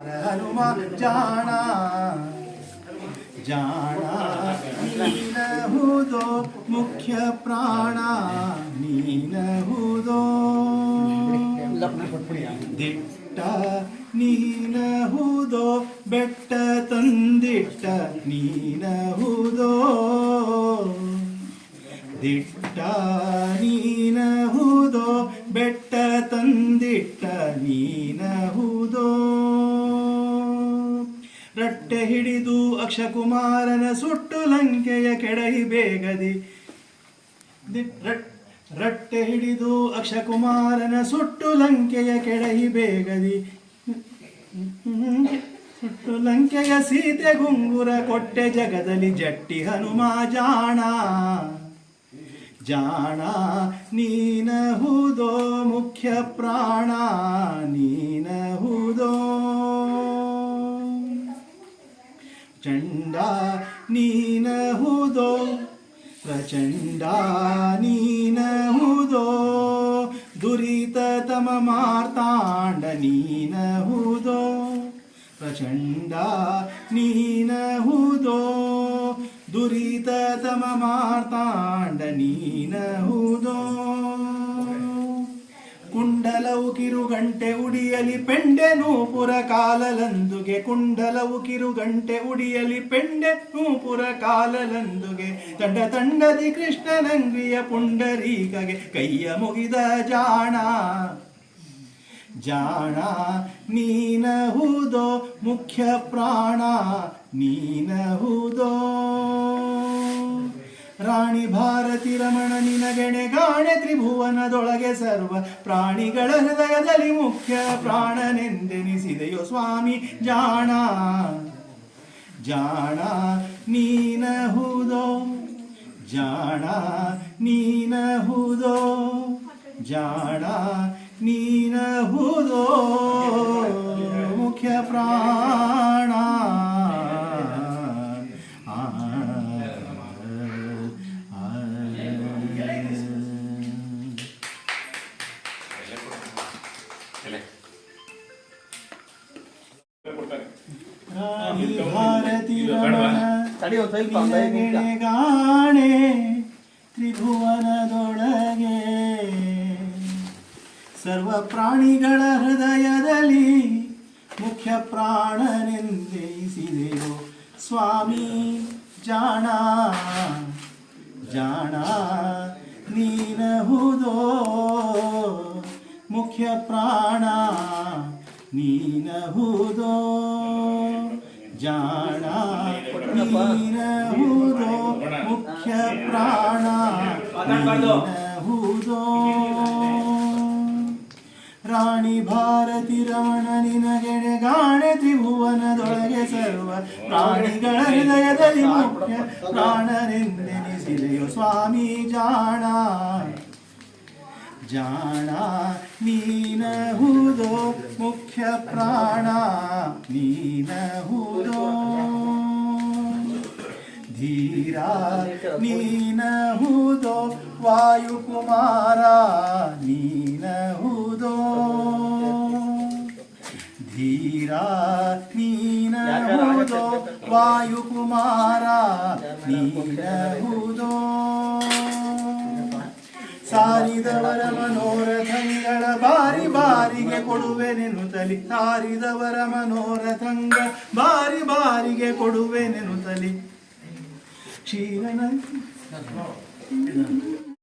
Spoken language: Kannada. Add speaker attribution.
Speaker 1: ಹನುಮ ಜಾಣ ಜಾಣ ನೀನಹುದೋ ಮುಖ್ಯ ಪ್ರಾಣ ನೀನಹುದೋ ದಿಟ್ಟ ನೀನಹುದೋ ಬೆಟ್ಟ ತಂದಿಟ್ಟ ನೀನಹುದೋ ದಿಟ್ಟ ನೀನಹುದೋ ಬೆಟ್ಟ ತಂದಿಟ್ಟ ನೀನಹುದೋ ರಟ್ಟೆ ಹಿಡಿದು ಅಕ್ಷಕುಮಾರನ ಸುಟ್ಟು ಲಂಕೆಯ ಕೆಡಹಿ ಬೇಗದಿ. ರಟ್ಟೆ ಹಿಡಿದು ಅಕ್ಷಕುಮಾರನ ಸುಟ್ಟು ಲಂಕೆಯ ಕೆಡಹಿ ಬೇಗದಿ. ಸುಟ್ಟು ಲಂಕೆಯ ಸೀತೆ ಗುಂಗುರ ಕೊಟ್ಟೆ ಜಗದಲ್ಲಿ ಜಟ್ಟಿ ಹನುಮ ಜಾಣ. ಜಾಣ, ನೀನಹುದೋ ಮುಖ್ಯ ಪ್ರಾಣ, ನೀನಹುದೋ ಚಂಡ ನೀನಹುದೋ ಪ್ರಚಂಡ ನೀನಹುದೋ ದುರಿತ ತಮ ಮಾರ್ತಾಂಡ ನೀನಹುದೋ ಪ್ರಚಂಡ ನೀನಹುದೋ ದುರಿತ ತಮ ಮಾರ್ತಾಂಡ ನೀನಹುದೋ. ಕುಂಡಲವು ಕಿರುಗಂಟೆ ಉಡಿಯಲಿ ಪೆಂಡೆ ನೂಪುರ ಕಾಲಲಂದುಗೆ ಕುಂಡಲವು ಕಿರುಗಂಟೆ ಉಡಿಯಲಿ ಪೆಂಡೆ ನೂಪುರ ಕಾಲಲಂದುಗೆ, ತಂಡ ತಂಡದಿ ಕೃಷ್ಣನಂಗ್ರಿಯ ಪುಂಡರೀಕಗೆ ಕೈಯ ಮುಗಿದ ಜಾಣ. ಜಾಣ, ನೀನಹುದೋ ಮುಖ್ಯ ಪ್ರಾಣ, ನೀನಹುದೋ ರಾಣಿ ಭಾರತಿ ರಮಣ ನಿನಗೆಣೆ ಗಾಣೆ ತ್ರಿಭುವನದೊಳಗೆ ಸರ್ವ ಪ್ರಾಣಿಗಳ ಹೃದಯದಲ್ಲಿ ಮುಖ್ಯ ಪ್ರಾಣನೆಂದೆನಿಸಿದೆಯೋ ಸ್ವಾಮಿ, ಜಾಣ. ಜಾಣ, ನೀನಹುದೋ. ಜಾಣ ನೀನಹುದೋ. ಜಾಣ ನೀನಹುದೋ ಗಾಣೆ ತ್ರಿಭುವನದೊಳಗೆ ಸರ್ವ ಪ್ರಾಣಿಗಳ ಹೃದಯದಲ್ಲಿ ಮುಖ್ಯ ಪ್ರಾಣನೆಂದೆಯಿಸಿದೆಯೋ ಸ್ವಾಮಿ ಜಾಣ ಜಾಣ. ನೀನಹುದೋ? ಜಾಣ ನೀನಹುದೋ? ಮುಖ್ಯ ಪ್ರಾಣ ನೀನಹುದೋ? ರಾಣಿ ಭಾರತಿ ರಮಣ ನಿನಗೆಡೆ ಗಾಣೆ ತ್ರಿಭುವನದೊಳಗೆ ಸರ್ವ ಪ್ರಾಣಿಗಳ ಹೃದಯದಲ್ಲಿ ಮುಖ್ಯ ಪ್ರಾಣನೆಂದೆನಿಸಿದೆಯೋ ಸ್ವಾಮಿ ಜಾಣ? ಜಾಣ ನೀನಹುದೋ ಮುಖ್ಯ ಪ್ರಾಣ ನೀನಹುದೋ ಧೀರ ನೀನಹುದೋ ವಾಯುಕುಮಾರ ನೀನಹುದೋ ಧೀರ ನೀನಹುದೋ ವಾಯುಕುಮಾರ ನೀನಹುದೋ ಸಾರಿದವರ ಮನೋರಥಂಗಳ ಬಾರಿ ಬಾರಿಗೆ ಕೊಡುವೆನೆನುತ್ತಲಿ ಸಾರಿದವರ ಮನೋರಥಂಗ ಬಾರಿ ಬಾರಿಗೆ ಕೊಡುವೆನೆನುತ್ತಲಿ ಕ್ಷೀರನ